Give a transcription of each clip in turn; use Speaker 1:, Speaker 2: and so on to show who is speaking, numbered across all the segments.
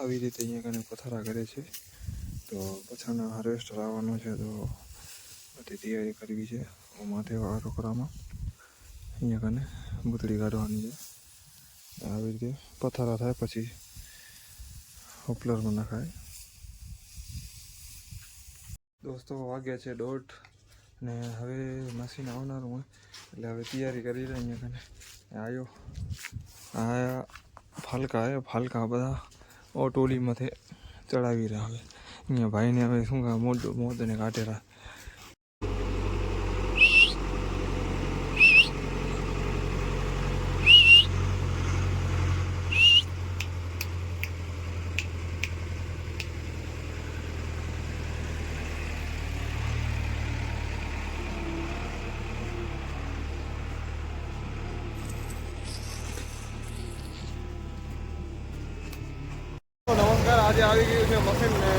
Speaker 1: આવી રીતે અહીંયા કને પથારા કરે છે. તો પછાના હાર્વેસ્ટર આવવાનું છે તો બધી તૈયારી કરવી છે માથે રોકડામાં અહીંયા કને બુતળી કાઢવાની છે. આવી રીતે પથારા થાય પછી હોપલરમાં નખાય. દોસ્તો વાગ્યા છે દોઢ ને હવે મશીન આવનારું હોય એટલે હવે તૈયારી કરી રહ્યા અહીંયા કને આવ્યો. આ ફાલકા હે ફાલકા બધા ઓટોલીમાંથી ચડાવી રહ્યા હવે અહીંયા ભાઈને હવે શું કહે મોઢું મોતને કાઢેલા. નમસ્કાર. આજે આવી ગયું છે મશીન, ને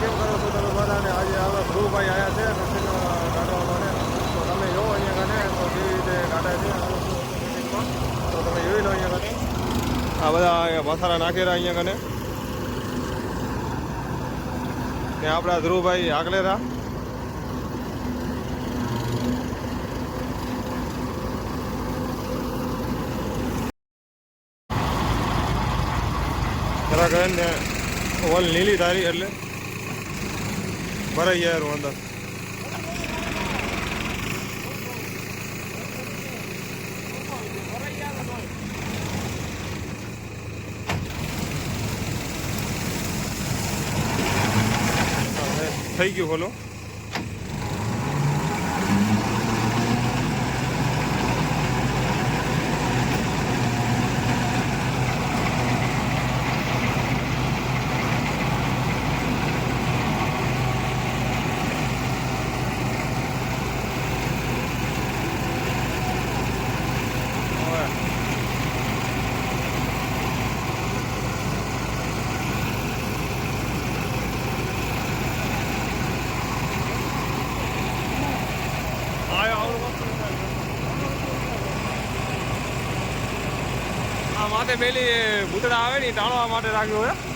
Speaker 1: કેમ કરો છો તમે બધા? ને આજે હવે ધ્રુવભાઈ આવ્યા છે, મશીન કાઢવા માટે. તો તમે જો અહીંયા કને, તો કેવી રીતે કાઢે છે? તો તમે જોઈ લો અહીંયા કને. આ બધા મસાલા નાખેલા અહીંયા કને. ને આપણા ધ્રુવભાઈ આગલેરા જરાક હે ને ઓલ લીલી તારી એટલે ભરાઈ એનું અંદર થઈ ગયું ખોલો હવે આયો આવડું મસ્ત માથે પેલી આવે ને ઈ ટાળવા માટે રાખ્યું હોય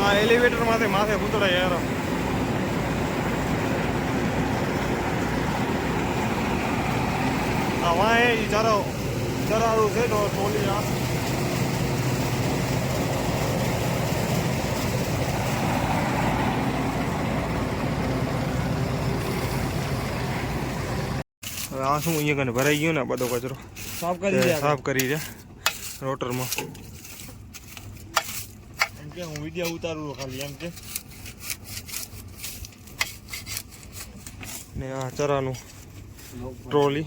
Speaker 1: આ એલિવેટરમાંથી માથે ભૂતડા યાર ઈ ચરો ચરારું છે તો ટોલી આ હવે આ શું અહીંયા કને ભરાઈ ગયો ને બધો કચરો?
Speaker 2: સાફ કરી
Speaker 1: સાફ કરી દે રોટરમાં.
Speaker 2: એમ કે હું વિડિયો ઉતારું ખાલી એમ કે.
Speaker 1: ને આ ચરાનું ટ્રોલી.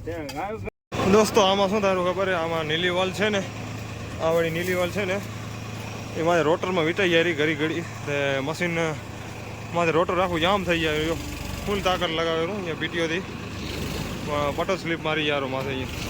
Speaker 1: દોસ્તો, આમાં શું તારું ખબર છે? આમાં નીલી વાલ છે ને, આ વળી નીલી વાલ છે ને એ મારે રોટરમાં વીટાઈ જાય ઘડી ઘડી. તે મશીન મારે રોટર આખું જામ થઈ જાય ફૂલ તાકાત લગાવેલું અહીંયા પીટીઓથી બટર સ્લીપ મારી યારો માથે અહીંયા.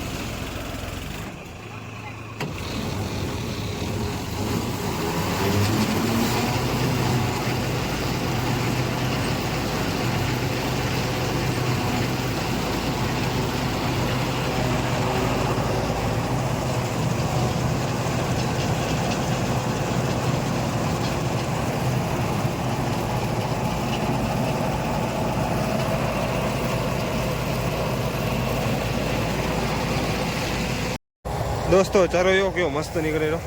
Speaker 1: દોસ્તો ચારો એવો કેવો મસ્ત નીકળેલો.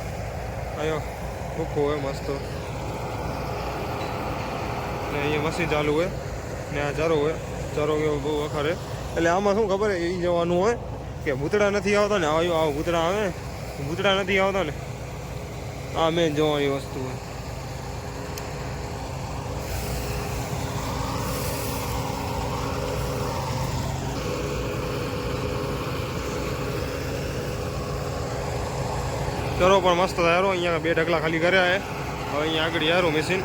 Speaker 1: આયો, ભૂખો હોય, મસ્ત. ને અહીંયા મશીન ચાલુ હોય, ને આ ચારો હોય. ચારો કેવો બહુ વખારે. એટલે આમાં શું ખબર એ જવાનું હોય કે ભૂતડા નથી આવતા ને આવ્યું આવો ભૂતડા આવે. ભૂતડા નથી આવતા ને. આ મેન જોવાની વસ્તુ હોય. ચરો પણ મસ્ત યારો અહીંયા બે ઢગલા ખાલી કર્યા હે હવે અહીંયા આગળ યારો મશીન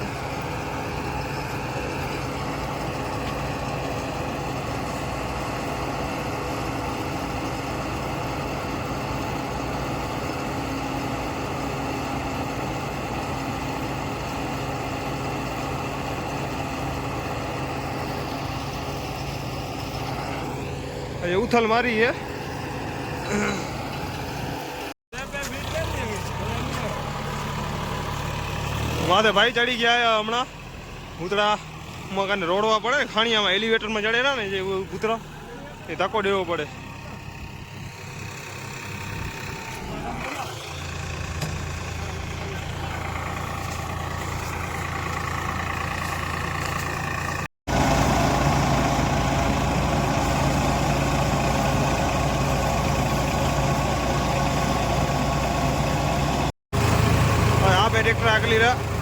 Speaker 1: એ ઉથલ મારી હે માથે ભાઈ ચડી ગયા હમણાં. ભૂતળા મકાને રોડવા પડે, ખાણીયામાં, એલિવેટરમાં ચડેલા ને જે કૂતરા, એ ધક્કો દેવો પડે હવે આ બે ટ્રેક્ટર આગલી રહ્યા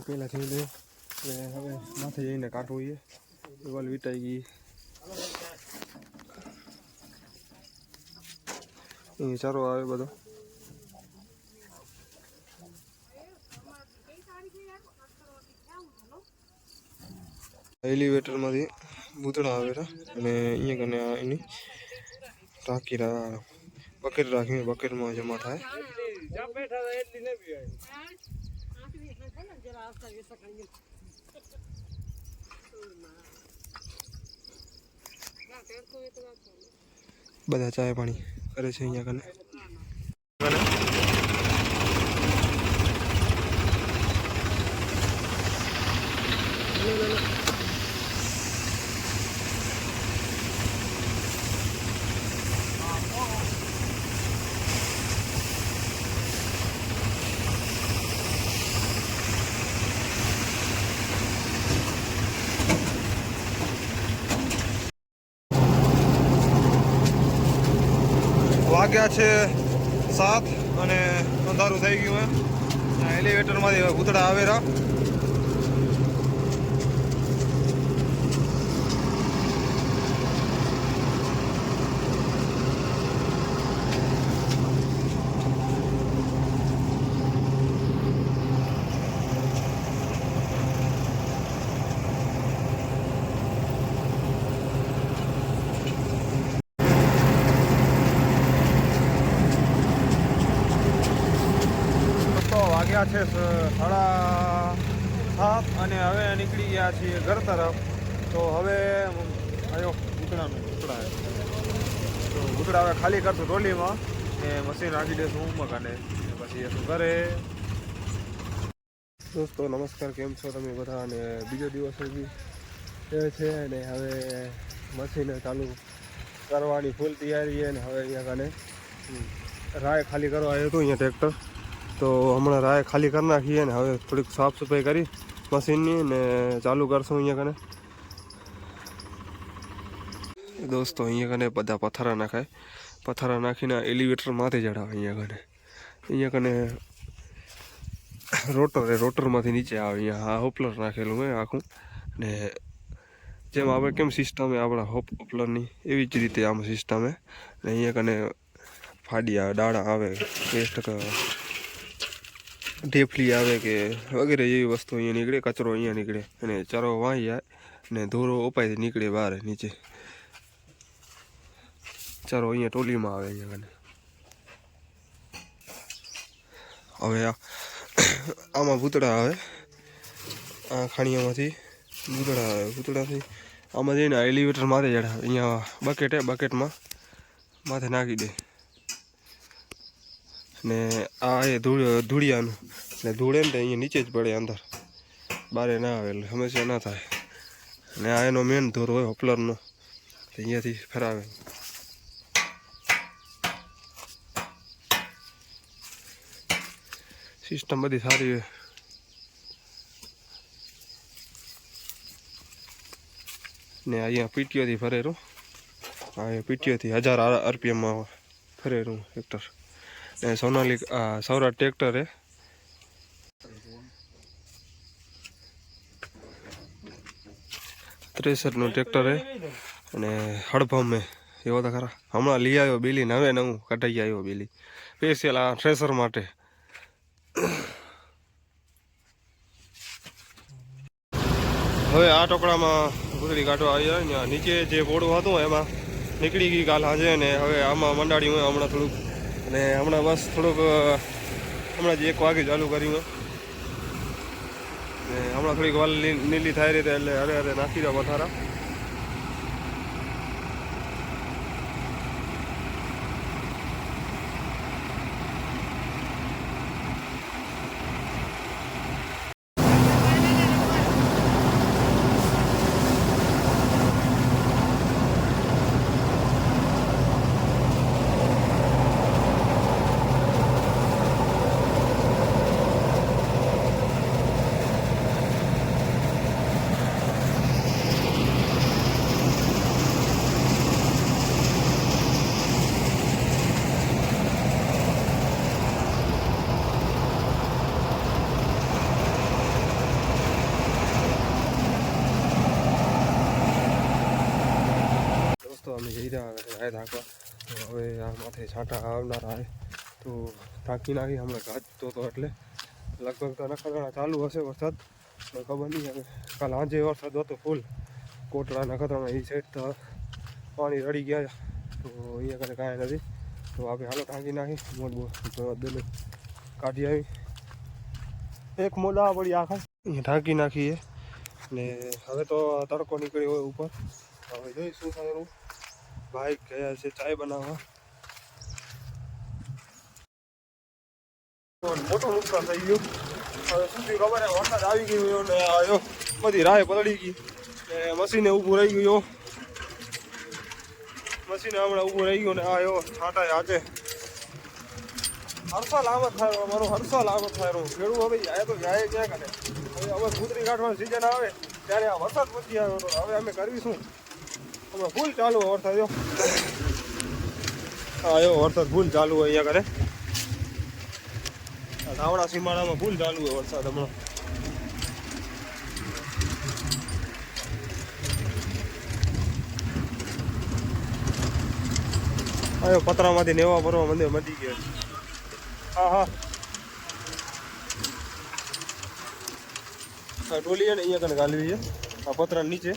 Speaker 1: હું પહેલા થઈ લે. એટલે હવે માથે જઈને કાઢવું છે. દિવાલ વીટાઈ ગઈ. એ ચારો આવે બધો. એલિવેટરમાંથી ભૂતળા આવેલા અને અહીંયા કને એની ટાંકી બકેટ રાખીને બકેટમાં જમા થાય. બધા ચાય પાણી કરે છે અહીંયા કને વાગ્યા છે સાત અને અંધારું થઈ ગયું હે એલિવેટરમાંથી હવે ભૂતળા આવેરા તો વાગ્યા છે સાડા સાત અને હવે નીકળી ગયા છીએ ઘર તરફ. તો હવે આવ્યો ભૂતળાનું ભૂતળા તો ભૂતળા હવે ખાલી કરતું ટ્રોલીમાં ને મશીન રાખી દઈશું ઉમક અને પછી એ શું કરે. દોસ્તો, નમસ્કાર, કેમ છો તમે બધા? અને બીજો દિવસ સુધી એ છે અને હવે મશીન ચાલુ કરવાની ફૂલ તૈયારી છે ને હવે અહીંયા કને રાય ખાલી કરવા આવ્યું હતું અહીંયા ટ્રેક્ટર તો હમણાં રાય ખાલી કરી નાખીએ ને હવે થોડીક સાફ સફાઈ કરી મશીનની ને ચાલુ કરશું અહીંયા કને. દોસ્તો, અહીંયા કને બધા પથારા નાખાય. પથારા નાખીને એલિવેટરમાંથી ચડાવે અહીંયા કને. અહીંયા કને રોટર એ રોટરમાંથી નીચે આવે, અહીંયા આ હોપલર નાખેલું હોય આખું. ને જેમ આપણે કેમ સિસ્ટમ આપણા હોપ, હોપલરની, એવી જ રીતે આમ સિસ્ટમ ને અહીંયા કને ફાડી આવે ડાળા આવે વેસ્ટ ઢેફલી આવે કે વગેરે જેવી વસ્તુ અહીંયા નીકળે, કચરો અહીંયા નીકળે અને ચરો વાઈ જાય ને ધોરો ઉપાયથી નીકળે બહાર નીચે. ચારો અહીંયા ટોલીમાં આવે અહીંયા કને હવે આમાં ભૂતળા આવે. આ ખાણીયામાંથી ભૂતળા આવે. ભૂતળાથી આમાં જઈને એલિવેટર માથે ચડાવે અહીંયા બકેટ હે બકેટમાં માથે નાખી દે. ને આ એ ધૂળ, ધૂળિયાનું. ને ધૂળે ને અહીંયા નીચે જ પડે અંદર. બારે ના આવે એટલે સમસ્યા ના થાય. ને આ એનો મેન ધોર હોય હોપલરનો. અહીંયાથી ફરાવે. સિસ્ટમ બધી સારી હોય ને અહીંયા પીટીઓથી ફરેરું આ પીટીઓથી હજાર આરપીએમમાં ફરેરું ટ્રેક્ટર. ને સોનાલિક આ સૌરાષ્ટ્ર ટ્રેક્ટર હે ત્રેસઠનું ટ્રેક્ટર હે અને હડભમ હે એવો તો ખરા. હમણાં લઈ આવ્યો બિલી નવે નવું કઢાઈ આવ્યો બિલી. સ્પેશિયલ આ થ્રેસર માટે. હવે આ ટોકડામાં ગુદડી કાઢવા આવ્યા નીચે જે બોડું હતું એમાં નીકળી ગઈ કાલ સાંજે ને હવે આમાં મંડાડી હોય હમણાં થોડુંક અને હમણાં બસ થોડુંક હમણાં જ એક વાગે ચાલુ કર્યું અને હમણાં થોડીક વાલ લીલી થાય રીતે એટલે અરે અરે નાખી દો પથારા રહ્યા હવે તો હવે આ માથે છાંટા આવનાર આવે તો ઢાંકી નાખી હમણાં ગાજતો તો તો એટલે લગભગ તો નખત્રાણા ચાલુ હશે વરસાદ તો ખબર નહીં હવે કાલ આજે વરસાદ હતો ફૂલ કોટડા નખત્રાણા એ સાઈડ તો પાણી રડી ગયા તો અહીંયા કને કાંઈ નથી તો આપણે હાલો ટાંકી નાખી મોટ બોટ દિલ કાઢી આવી એક મોડા પડી આખા ટાંકી નાખીએ ને હવે તો તડકો નીકળ્યો હોય ઉપર હવે જોઈશું એનું ભાઈ ગયા છે ચાય બનાવવા મોટું નુકસાન થઈ ગયું હવે શું થયું ખબર વરસાદ આવી ગયો ને આવ્યો બધી રાહ પલળી ગઈ ને મશીને ઊભું રહી ગયો મશીને હમણાં ઊભું રહી ગયું ને આવ્યો છાંટાય આજે। હરસાલ આમત થાય મારો હરસાલ આમત થાય। રહ્યો ખેડૂત હવે જાય તો જાય ક્યાં કરે હવે હવે કૂતરી કાઢવાની સિઝન આવે, ત્યારે આ વરસાદ પછી આવ્યો હવે અમે કરવી શું હમણાં ફૂલ ચાલુ હોય વરસાદ હા એવો વરસાદ ફૂલ ચાલુ હોય અહીંયા આ ધાવડા સીમાડામાં ફૂલ ચાલુ હોય વરસાદ હમણાં. આયો પતરામાંથી નેવા ભરવા મંદિર મટી ગયો. હા હા. ટોલી છે ને અહીંયા કને ગાલવી છે. આ પતરા નીચે.